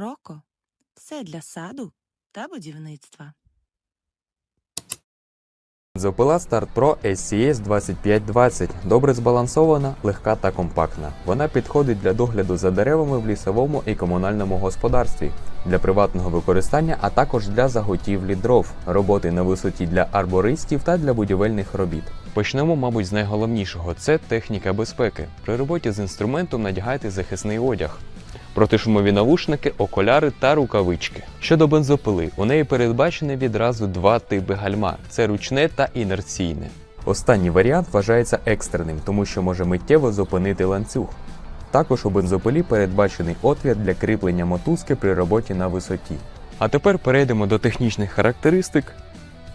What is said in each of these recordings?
Роко все для саду та будівництва. Бензопила Start Pro SCS 2520 добре збалансована, легка та компактна. Вона підходить для догляду за деревами в лісовому і комунальному господарстві, для приватного використання, а також для заготівлі дров, роботи на висоті для арбористів та для будівельних робіт. Почнемо, мабуть, з найголовнішого це техніка безпеки. При роботі з інструментом надягайте захисний одяг. Протишумові навушники, окуляри та рукавички. Щодо бензопили, у неї передбачені відразу два типи гальма: це ручне та інерційне. Останній варіант вважається екстреним, тому що може миттєво зупинити ланцюг. Також у бензопилі передбачений отвір для кріплення мотузки при роботі на висоті. А тепер перейдемо до технічних характеристик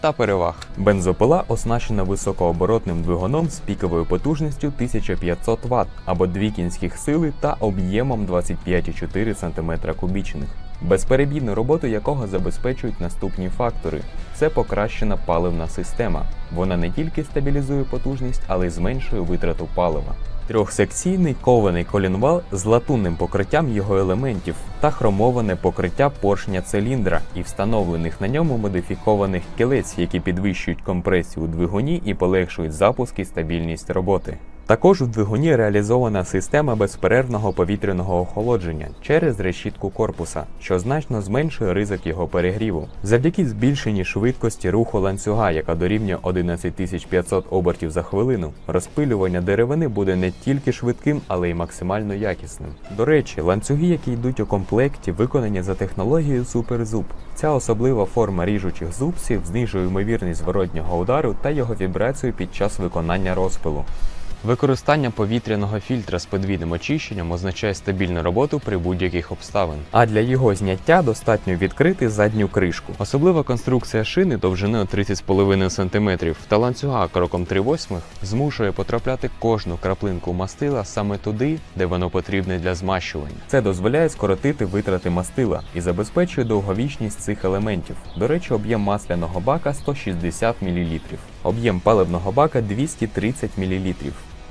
та переваг. Бензопила оснащена високооборотним двигуном з піковою потужністю 1500 Вт або 2 кінських сили та об'ємом 25,4 см кубічних. Безперебійну роботу якого забезпечують наступні фактори: це покращена паливна система. Вона не тільки стабілізує потужність, але й зменшує витрату палива. Трьохсекційний кований колінвал з латунним покриттям його елементів та хромоване покриття поршня циліндра і встановлених на ньому модифікованих кілець, які підвищують компресію у двигуні і полегшують запуск і стабільність роботи. Також у двигуні реалізована система безперервного повітряного охолодження через решітку корпуса, що значно зменшує ризик його перегріву. Завдяки збільшеній швидкості руху ланцюга, яка дорівнює 11500 обертів за хвилину, розпилювання деревини буде не тільки швидким, але й максимально якісним. До речі, ланцюги, які йдуть у комплекті, виконані за технологією суперзуб. Ця особлива форма ріжучих зубців знижує ймовірність зворотнього удару та його вібрацію під час виконання розпилу. Використання повітряного фільтра з подвійним очищенням означає стабільну роботу при будь-яких обставин. А для його зняття достатньо відкрити задню кришку. Особлива конструкція шини довжиною 30,5 см та ланцюга кроком 3,8 змушує потрапляти кожну краплинку мастила саме туди, де воно потрібне для змащування. Це дозволяє скоротити витрати мастила і забезпечує довговічність цих елементів. До речі, об'єм масляного бака 160 мл, об'єм паливного бака 230 мл.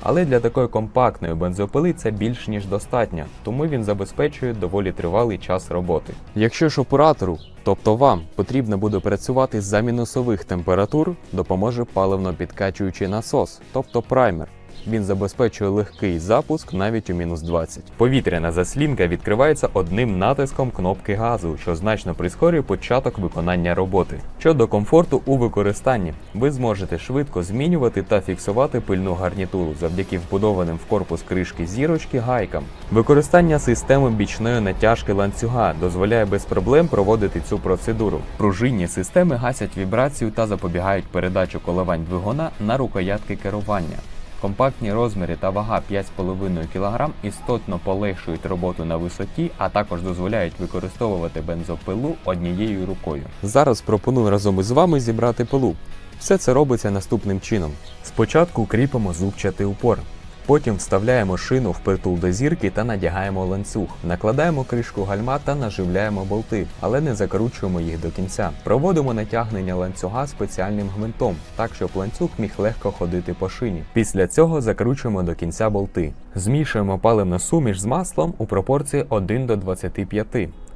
Але для такої компактної бензопили це більш ніж достатньо, тому він забезпечує доволі тривалий час роботи. Якщо ж оператору, тобто вам, потрібно буде працювати за мінусових температур, допоможе паливно-підкачуючий насос, тобто праймер. Він забезпечує легкий запуск навіть у мінус 20. Повітряна заслінка відкривається одним натиском кнопки газу, що значно прискорює початок виконання роботи. Щодо комфорту у використанні, ви зможете швидко змінювати та фіксувати пильну гарнітуру завдяки вбудованим в корпус кришки зірочки гайкам. Використання системи бічної натяжки ланцюга дозволяє без проблем проводити цю процедуру. Пружинні системи гасять вібрацію та запобігають передачу коливань двигуна на рукоятки керування. Компактні розміри та вага 5,5 кг істотно полегшують роботу на висоті, а також дозволяють використовувати бензопилу однією рукою. Зараз пропоную разом із вами зібрати пилу. Все це робиться наступним чином: спочатку кріпимо зубчатий упор. Потім вставляємо шину в притул до зірки та надягаємо ланцюг. Накладаємо кришку гальма та наживляємо болти, але не закручуємо їх до кінця. Проводимо натягнення ланцюга спеціальним гвинтом, так щоб ланцюг міг легко ходити по шині. Після цього закручуємо до кінця болти. Змішуємо паливну суміш з маслом у пропорції 1 до 25.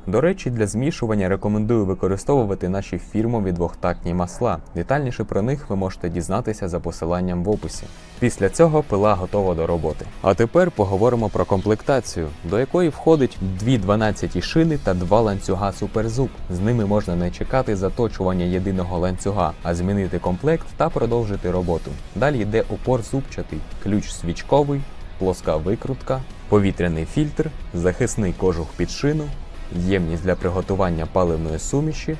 До речі, для змішування рекомендую використовувати наші фірмові двохтактні масла. Детальніше про них ви можете дізнатися за посиланням в описі. Після цього пила готова до роботи. А тепер поговоримо про комплектацію, до якої входить дві 12 шини та два ланцюга суперзуб. З ними можна не чекати заточування єдиного ланцюга, а змінити комплект та продовжити роботу. Далі йде упор зубчатий, ключ свічковий, плоска викрутка, повітряний фільтр, захисний кожух під шину, ємність для приготування паливної суміші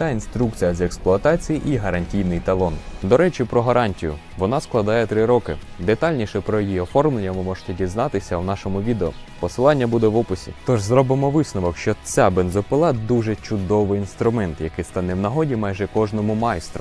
та інструкція з експлуатації і гарантійний талон. До речі, про гарантію. Вона складає 3 роки. Детальніше про її оформлення ви можете дізнатися в нашому відео. Посилання буде в описі. Тож зробимо висновок, що ця бензопила дуже чудовий інструмент, який стане в нагоді майже кожному майстру.